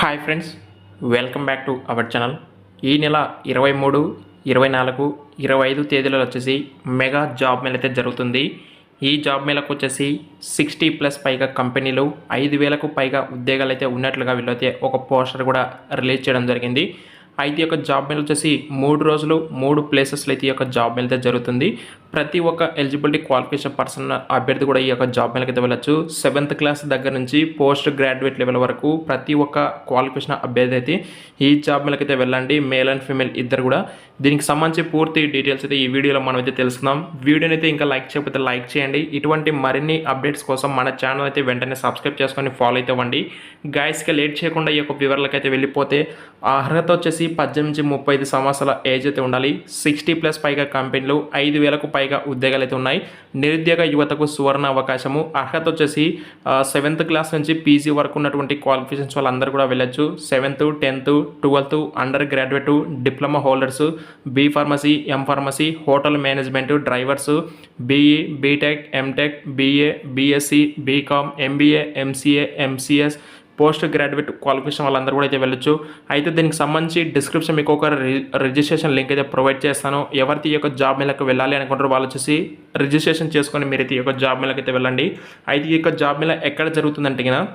Hi friends welcome back to our channel ఈ నెల ఇరవై మూడు ఇరవై నాలుగు ఇరవై ఐదు తేదీలలో వచ్చేసి మెగా జాబ్ మేళ అయితే జరుగుతుంది. ఈ జాబ్ మేళకు వచ్చేసి సిక్స్టీ ప్లస్ పైగా కంపెనీలు ఐదు వేలకు పైగా ఉద్యోగాలు అయితే ఉన్నట్లుగా వీళ్ళైతే ఒక పోస్టర్ కూడా రిలీజ్ చేయడం జరిగింది. అయితే యొక్క జాబ్ మేళ వచ్చేసి మూడు రోజులు మూడు ప్లేసెస్లో అయితే ఈ యొక్క జాబ్ మేళ అయితే జరుగుతుంది. ప్రతి ఒక్క ఎలిజిబిలిటీ క్వాలిఫికేషన్ పర్సన్ అభ్యర్థి కూడా ఈ యొక్క జాబ్ మేళకి అయితే వెళ్ళచ్చు. సెవెంత్ క్లాస్ దగ్గర నుంచి పోస్ట్ గ్రాడ్యుయేట్ లెవెల్ వరకు ప్రతి ఒక్క క్వాలిఫికేషన్ అభ్యర్థి అయితే ఈ జాబ్ మేళకి అయితే వెళ్ళండి. మేల్ అండ్ ఫీమేల్ ఇద్దరు కూడా. దీనికి సంబంధించి పూర్తి డీటెయిల్స్ అయితే ఈ వీడియోలో మనం అయితే తెలుసుకుందాం. వీడియోని అయితే ఇంకా లైక్ చేయకపోతే లైక్ చేయండి. ఇటువంటి మరిన్ని అప్డేట్స్ కోసం మన ఛానల్ అయితే వెంటనే సబ్స్క్రైబ్ చేసుకొని ఫాలో అయితే అవ్వండి. గాయస్గా లేట్ చేయకుండా ఈ యొక్క వివరాలకు అయితే వెళ్ళిపోతే అర్హత వచ్చేసి పద్దెనిమిది నుంచి ముప్పై ఐదు సంవత్సరాల ఏజ్ అయితే ఉండాలి. సిక్స్టీ ప్లస్ పైగా కంపెనీలు ఐదు వేలకు పైగా ఉద్యోగాలు అయితే ఉన్నాయి. నిరుద్యోగ యువతకు సువర్ణ అవకాశము. అర్హత వచ్చేసి సెవెంత్ క్లాస్ నుంచి పీజీ వరకు ఉన్నటువంటి క్వాలిఫికేషన్స్ వాళ్ళందరూ కూడా వెళ్ళొచ్చు. Seventh tenth twelfth undergraduate diploma holders B pharmacy M pharmacy hotel management drivers BE BTech MTech BA BSc BCom MBA MCA MCS post graduate qualification వాళ్ళందరూ కూడా అయితే వెళ్ళొచ్చు. అయితే దీనికి సంబంధించి డిస్క్రిప్షన్ మీకు ఒక రి- రిజిస్ట్రేషన్ లింక్ అయితే ప్రొవైడ్ చేస్తాను. ఎవరితో ఈ యొక్క జాబ్ మేళకు వెళ్ళాలి అనుకుంటారో వాళ్ళు వచ్చేసి రిజిస్ట్రేషన్ చేసుకొని మీరైతే ఈ యొక్క జాబ్ మేళకు అయితే వెళ్ళండి. అయితే ఈ యొక్క జాబ్ మేళ ఎక్కడ జరుగుతుందంటే కినా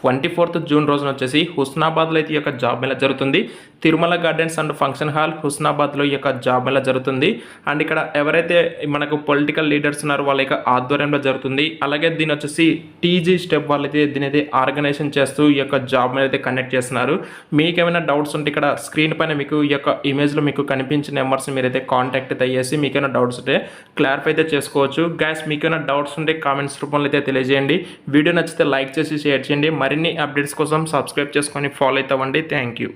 ట్వంటీ ఫోర్త్ జూన్ రోజున వచ్చేసి హుస్నాబాద్లో అయితే ఈ యొక్క జాబ్ మేళ జరుగుతుంది. Tirumala gardens and function hall హుస్నాబాద్లో ఈ యొక్క జాబ్ మేళ జరుగుతుంది. అండ్ ఇక్కడ ఎవరైతే మనకు పొలిటికల్ లీడర్స్ ఉన్నారో వాళ్ళ యొక్క ఆధ్వర్యంలో జరుగుతుంది. అలాగే దీని వచ్చేసి టీజీ స్టెప్ వాళ్ళైతే దీని అయితే ఆర్గనైజేషన్ చేస్తూ ఈ యొక్క జాబ్ మేళ అయితే కండక్ట్ చేస్తున్నారు. మీకు ఏమైనా డౌట్స్ ఉంటే ఇక్కడ స్క్రీన్ పైన మీకు ఈ యొక్క ఇమేజ్లో మీకు కనిపించిన నెంబర్స్ మీరైతే కాంటాక్ట్ అయితే అయ్యేసి మీకైనా డౌట్స్ ఉంటే క్లారిఫై అయితే చేసుకోవచ్చు. గ్యాస్ మీకైనా డౌట్స్ ఉంటే కామెంట్స్ రూపంలో అయితే తెలియజేయండి. వీడియో నచ్చితే లైక్ చేసి షేర్ చేయండి. మరిన్ని అప్డేట్స్ కోసం సబ్స్క్రైబ్ చేసుకొని ఫాలో అవుతామండి. Thank you